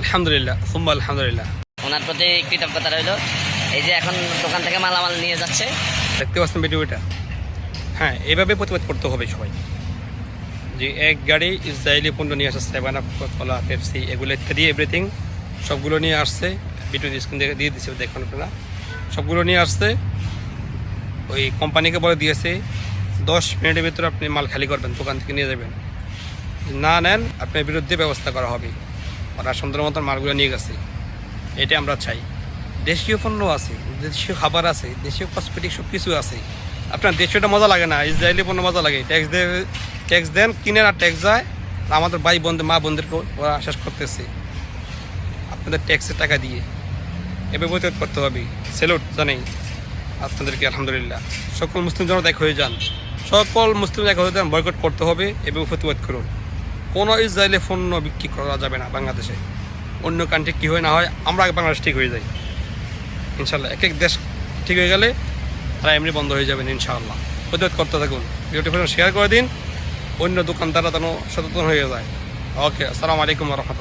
আলহামদুলিল্লাহ সুম্বা আলহামদুলিল্লাহ। ওনার প্রতি কৃতজ্ঞতা রইল। এই যে এখন দোকান থেকে মালামাল নিয়ে যাচ্ছে। দেখতে পাচ্ছেন ভিডিওটা হ্যাঁ এভাবে প্রতিবাদ করতে হবে সবাই। যে এক গাড়ি ইসরায়েলি পণ্য নিয়ে আসছে সেভেন আপ কলা পেপসি এগুলো ইত্যাদি এভরিথিং সবগুলো নিয়ে আসছে। ভিডিও স্ক্রিন দেখে দিয়ে দিচ্ছে দেখুন আপনারা। সবগুলো নিয়ে আসছে ওই কোম্পানিকে বলে দিয়েছে দশ মিনিটের ভিতরে আপনি মাল খালি করবেন দোকান থেকে নিয়ে যাবেন। না নেন আপনার বিরুদ্ধে ব্যবস্থা করা হবে। ওরা সুন্দর মতন মালগুলো নিয়ে গেছে। এটা আমরা চাই। দেশীয় পণ্য আছে, দেশীয় খাবার আছে, দেশীয় কসমেটিক সব কিছু আছে। আপনার দেশীয়টা মজা লাগে না, ইসরায়েলি পণ্য মজা লাগে। ট্যাক্স দিয়ে ট্যাক্স দেন কিনেন আর ট্যাক্স যায়। আমাদের ভাই বন্ধু মা বোনদেরকে ওরা শেষ করতেছে। আপনাদের ট্যাক্সের টাকা দিয়ে। এভাবে প্রতিবাদ করতে হবে। সেলুট জানেই আপনাদেরকে আলহামদুলিল্লাহ। সকল মুসলিম জনতা এক হয়ে যান। সকল মুসলিম এক হয়ে যান, বয়কট করতে হবে এবং প্রতিবাদ করুন। কোনো ইসরায়েলি পণ্য বিক্রি করা যাবে না বাংলাদেশে। অন্য কান্ট্রি কী হয় না হয়, আমরা আগে বাংলাদেশ ঠিক হয়ে যাই। ইনশাল্লাহ এক এক দেশ ঠিক হয়ে গেলে তারা এমনি বন্ধ হয়ে যাবেন ইনশাআল্লাহ। প্রতিবাদ করতে থাকুন। ভিডিওটি শেয়ার করে দিন, অন্য দোকানদাররা যেন সচেতন হয়ে যায়। ওকে, আসসালামু আলাইকুম রহমতুল্লাহ।